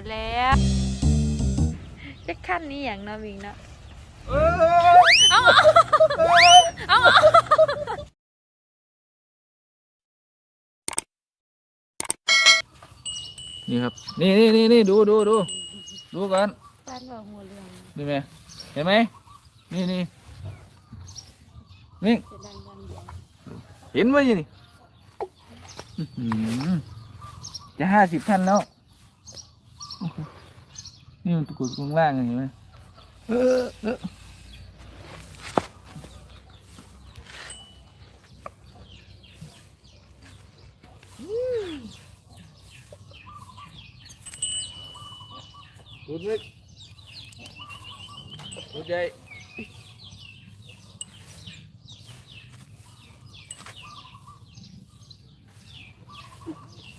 ดแล้วจะขั้นนี้อย่างนาะมิงเนาะเอ้ยเอาเอานี่ครับ นี่นี่นี่นี่ดูดูดูดูก่อนบ้านบอกหัวเรืองนี่ไหมเห็นไหมนี่นี่นี่เห็นไหมนี่จะห้าสิบท่านแล้ว นี่มันตะกุดข้างล่างเห็นไหมเออเออดูดลึกดูดใหญ่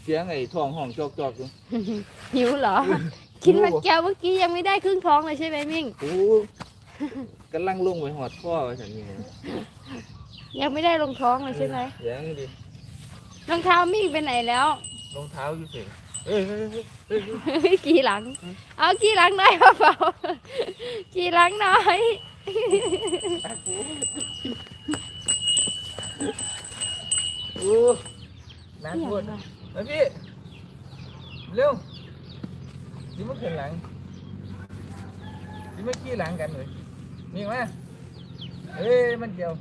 เสียงไอ้ท้องห้องจอกจอกอยู่ หิวเหรอ กินมันแก้วเมื่อกี้ยังไม่ได้ครึ่งท้องเลยใช่ไหมมิ่งโอ้กำลังลงไปหอดข้อไว้ฉันนี่นะยังไม่ได้ลงท้องเลยใช่ไหมยังดิรองเท้ามิ่งไปไหนแล้ว รองเท้าอยู่เฉยเอ้ยเฮ้ยเฮ้ยเฮ้ยเฮ้ยกี่หลัง เอากี่หลังหน่อยพ่อเปากี่หลังหน่อยโอ้น้ำปวดเฮ้ยพี่ เร็ว นี่มันขึ้นหลังนี่มันขี้หลังกันเลยนี่มาเอ้ยมันเกี่ยว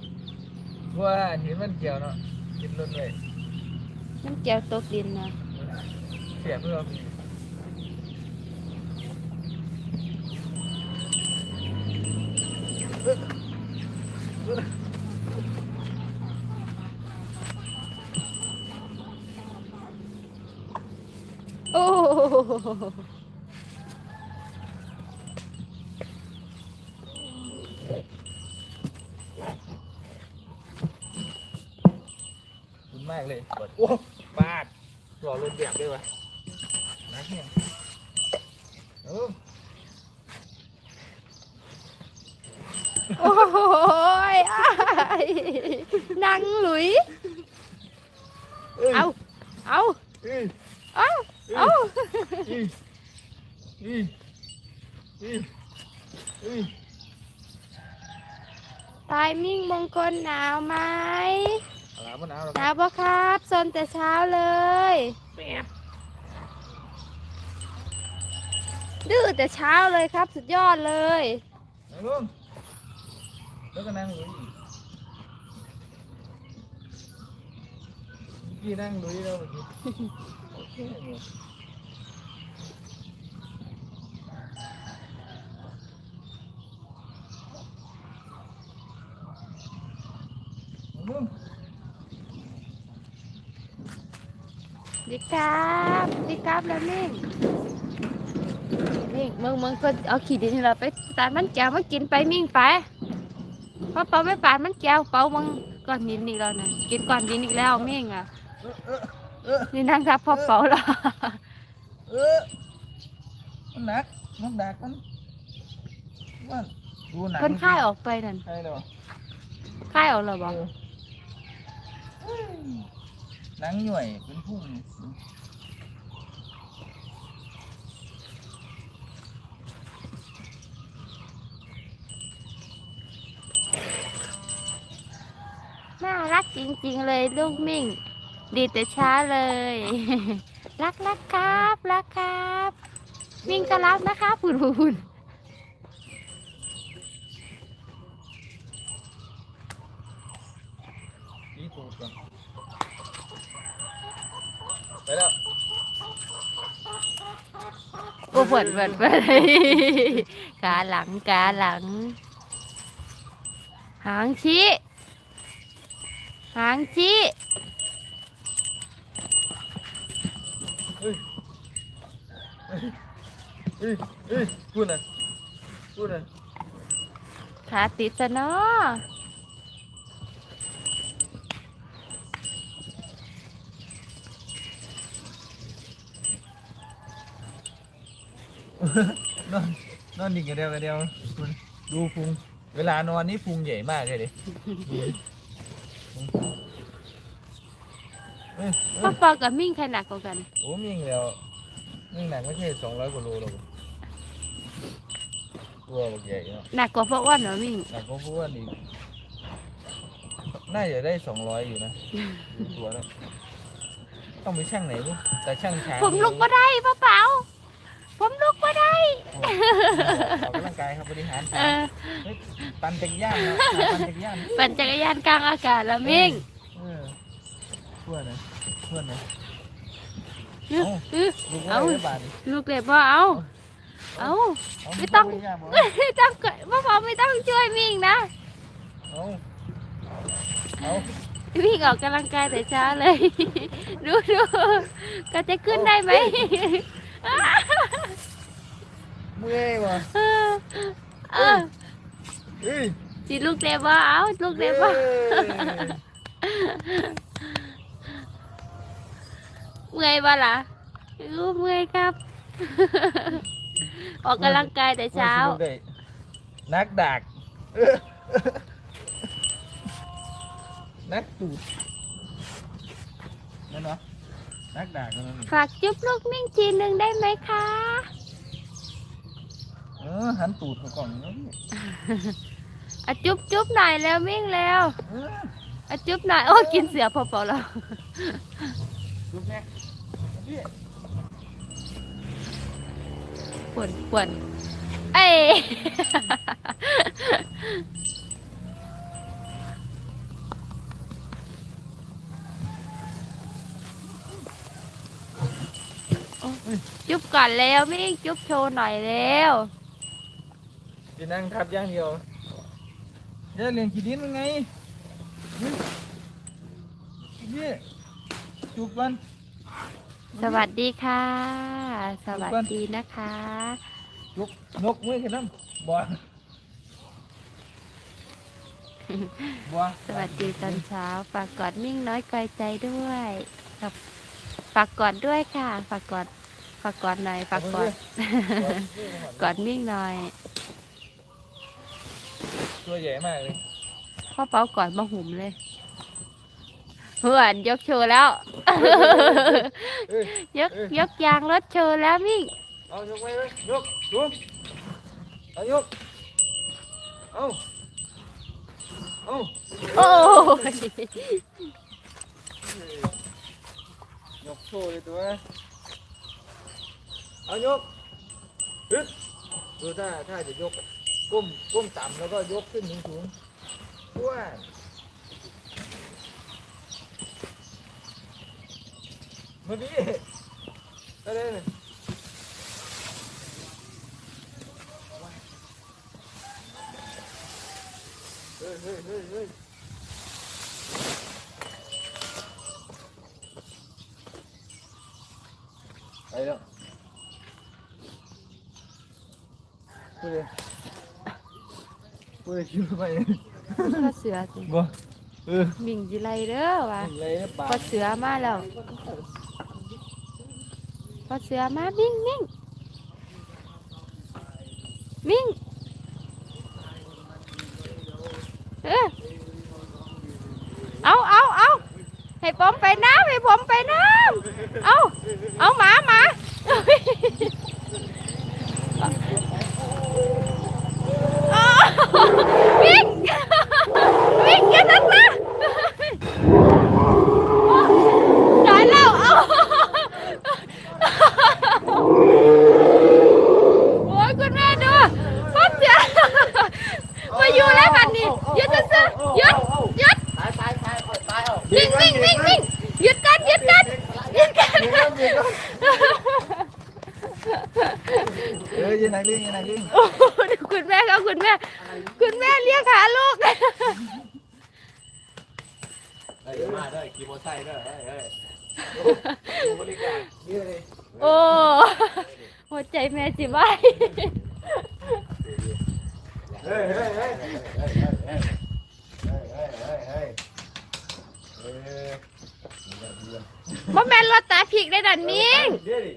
ว่าเห็นมันเกี่ยวเนาะกินรถเลยมันแก้วตกดินนะเสียเพื่อมีโอ้โห ขอบคุณมาก เลยปวดโอ้บาดรอรถแบบด้วยวะนักเนี่ยเออโอ้ยอ้ายนางหลุย เอาเอาเอ้ยเอาเอาอีอีอีอีตายมิ่งมงคลหนาวไหม อะไรมันเอาหรอหนาวปะครับซนแต่เช้าเลยแม่ดื้อแต่เช้าเลยครับ สุดยอดเลย ไหนลุงแล้วก็นั่งลุยอีกพี่นั่งลุยแล้วเมื่อกี้โอเคหมดลุง ดีครับดีครับแล้วมิ่งมิ่งมึงมึงก็เอาขีดดินเราไปตาดมันแก้วมากินไปมิ่งไปเพราะเปาไม่ปาดมันแก้วเปามึงก้อนดินอีกแล้วนะกินก้อนดินอีกแล้วมิ่งอะนี่นั่งทับพ่อเปาแล้วเออมันหนักมันหนักมันมันดูหนังเพิ่นค่ายออกไปนั่นใช่เลยวะค่ายออกแล้วบอก หนังหน่วยเป็นพุ่งน่ารักจริงๆเลยลูกมิ่ง ดีแต่ช้าเลย รักรักครับ รักครับ มิ่งก็รับนะคะพูนพูนดีตูดก่น ไปแล้วโอ้เปิดเปิดเปิดกาหลังกาหลัง หางชี้ หางชี้เฮ้ยเฮ้ยเฮ้ยพูดน่ะพูดน่ะขาติดซะเนาะ นอนนอนดิ่งกันเดียวกันเดียวคุณดูพุง เวลานอนนี่พุงใหญ่มากเลยดิเอ้ยเอ้พ่อยปอกับมิ่งใครหนักกว่ากัน โอ้มิ่งแล้วมิ่งหนักไม่ใช่สองร้อยกว่าโลหรอกตัวบักใหญ่เนาะหนักกว่าพ่ออ้วนเหรอมิ่ง หนักก็พูดว่าดีน่าจะได้สองร้อยอยู่นะดูตัวแล้วต้องไปช่างไหนลูกแต่ช่างช้างผมลุกมาได้พ่อเปา ผมลุกมาได้ ออกกำลังกายครับบริหารเออ เฮ้ยปั่นจักรยานนะปั่นจักรยานปั่นจักรยานกลางอากาศแล้วมิ่งเออทั่วนะทั่วนะ อื้ออื้อ ลูกเอาว่าได้บาทดิลูกเล็บพ่อเอาเอาเาไม่ต้องเาย่างบอกไม่ต้องกดพ่อเปาไม่ต้องช่วยมิ่งนะ เอาเอาวิ่งออกกำลังกายแต่เช้าเลย ดูดูก็จะขึ้นได้ไหมเมื่อยว่ะเออเออเฮ้ยสิลูกเล็บว่าเอาลูกเล็บว่าเอ้ยเมื่อยปะล่ะอู้เมื่อยครับ ออกกำลังกายแต่เช้าว่สิลูกได้นักดักนักตูดนั่นเนาะนักดักนั่นนะฝากจุ๊บลูกมิ่งทีหนึ่งได้ไหมคะเออหันตูดเขาก่อนนะพี่อะจุ๊บจุ๊บหน่อยแล้วมิ่งแล้วเอออะจุ๊บหน่อยโอ้กินเสือพอๆแล้วลูกแม่พี่ปวดปวดเอ้ย จุ๊บก่อนแล้วมิ่งจุ๊บโชว์หน่อยแล้ว จะนั่งทับอย่างเดียวจะเรียนขีดินยังไงนี่พี่จุกมัน สวัสดีค่ะ สวัสดีนะคะ จุกนกมือขึ้นน้ำบัวบัวสวัสดีตอนเช้า ฝากกอดมิ่งน้อยกอยใจด้วยครับฝากกอดด้วยค่ะ ฝากกอดฝากกอดหน่อย ฝากกอดกอดมิ่งหน่อย ตัวใหญ่มากเลยพ่อเป๋ากอดมาหุ่มเลยเพื่อนยกโชว์แล้ว เอ้ยยกยกยางรถโชว์แล้วมิ่งเอายกไว้เลยยกยกเอายกเอาเอาโอ้ยยกโชว์เลยตัวเอายกฮึดดูถ้าถ้าจะยก ก้มก้มต่ำแล้วก็ยกขึ้นสูงสูงว้ามาดิอะไรเนี่ยเฮ้ยเฮ้ยเฮ้ยเฮ้ยไปแล้วพูดเลยพูด เลยคิดว่าไปพ่อเสือสิบ่เออมิ่งจิไรเด้อวะอะไรนะปาพ่อเสือมาแล้วพ่อเสือมามิ่งมิ่งมิ่งเออเอาเอาเอาให้ผมไปน้ำให้ผมไปน้ำเอาเอาหมาหมาอ้าววิ่งวิ่งอย่าตัดนะตายแล้วเอาโอ้ยคุณแม่ดูพ่อเสือมาอยู่แล้วบัดนี้หยุดซื่อๆหยุดหยุด ตายตายตายตายเอา วิ่งวิ่งวิ่งวิ่งหยุดกันหยุดกันหยุด กันเออยืนไหนลิงยืนไหนลิงโอ้โหดูคุณแม่ครับคุณแม่ คุณแม่เรียกหาลูกเฮ้ยมาด้วยขี่มอเตอร์ไซค์ด้วยเฮ้ยเฮ้ยดูบริการยืนเลยโอ้หัวใจแม่จิบไหวเฮ้ยเฮ้ยเฮ้ยเฮ้ยเฮ้ยเฮ้ยเฮ้ยเฮ้ยเฮ้ยเฮ้ยเฮ้ย บ่แม่นรถตาผิกได้ดันมิงเดี๋ยวดิ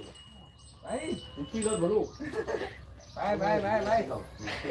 ไปขี่รถมาลูก ไปไปไปไป